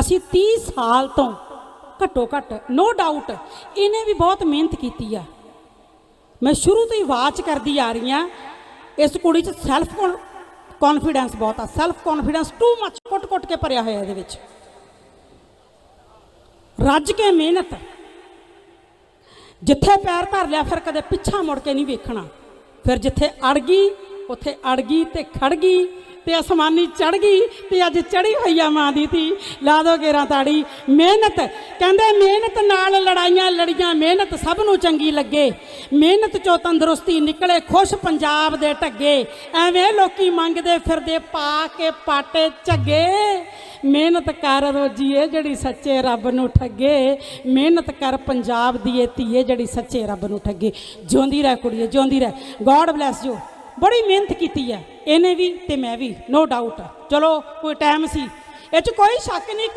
ਅਸੀਂ 30 ਸਾਲ ਤੋਂ ਘੱਟੋ ਘੱਟ ਨੋ ਡਾਊਟ ਇਹਨੇ ਵੀ ਬਹੁਤ ਮਿਹਨਤ ਕੀਤੀ ਆ। ਮੈਂ ਸ਼ੁਰੂ ਤੋਂ ਹੀ ਵਾਚ ਕਰਦੀ ਆ ਰਹੀ ਆ। ਇਸ ਕੁੜੀ 'ਚ ਸੈਲਫ ਕੌਨਫੀਡੈਂਸ ਬਹੁਤ ਆ। ਸੈਲਫ ਕੌਨਫੀਡੈਂਸ ਟੂ ਮੱਚ ਕੁੱਟ-ਕੁੱਟ ਕੇ ਭਰਿਆ ਹੋਇਆ ਇਹਦੇ ਵਿੱਚ। ਰੱਜ ਕੇ ਮਿਹਨਤ। ਜਿੱਥੇ ਪੈਰ ਧਰ ਲਿਆ, ਫਿਰ ਕਦੇ ਪਿੱਛਾ ਮੁੜ ਕੇ ਨਹੀਂ ਵੇਖਣਾ। ਫਿਰ ਜਿੱਥੇ ਅੜ ਗਈ, ਉੱਥੇ ਅੜ ਗਈ ਤੇ ਖੜ ਗਈ। ਤੇ ਅਸਮਾਨੀ ਚੜ ਗਈ ਤੇ ਅੱਜ ਚੜੀ ਹੋਈ ਆ ਮਾਂ ਦੀ ਧੀ। ਲਾ ਦੋ ਗੇਰਾਂ ਤਾੜੀ। ਮਿਹਨਤ। ਕਹਿੰਦੇ ਮਿਹਨਤ ਨਾਲ ਲੜਾਈਆਂ ਲੜੀਆਂ, ਮਿਹਨਤ ਸਭ ਨੂੰ ਚੰਗੀ ਲੱਗੇ। ਮਿਹਨਤ ਚੋਂ ਤੰਦਰੁਸਤੀ ਨਿਕਲੇ, ਖੁਸ਼ ਪੰਜਾਬ ਦੇ ਢੱਗੇ। ਐਵੇਂ ਲੋਕੀ ਮੰਗਦੇ ਫਿਰਦੇ ਪਾ ਕੇ ਪਾਟੇ ਝੱਗੇ। ਮਿਹਨਤ ਕਰ ਰੋਜੀਏ ਜਿਹੜੀ ਸੱਚੇ ਰੱਬ ਨੂੰ ਠੱਗੇ। ਮਿਹਨਤ ਕਰ ਪੰਜਾਬ ਦੀ ਏ ਧੀਏ ਜਿਹੜੀ ਸੱਚੇ ਰੱਬ ਨੂੰ ਠੱਗੇ। ਜਿਉਂਦੀ ਰਹਿ ਕੁੜੀਏ, ਜਿਉਂਦੀ ਰਹਿ। ਗੋਡ ਬlesਸ ਯੂ ਬੜੀ ਮਿਹਨਤ ਕੀਤੀ ਹੈ। ਇਹਨੇ ਵੀ ਤੇ ਮੈਂ ਵੀ ਨੋ ਡਾਊਟ ਚਲੋ, ਕੋਈ ਟਾਈਮ ਸੀ। ਇਹ ਚ ਕੋਈ ਸ਼ੱਕ ਨਹੀਂ।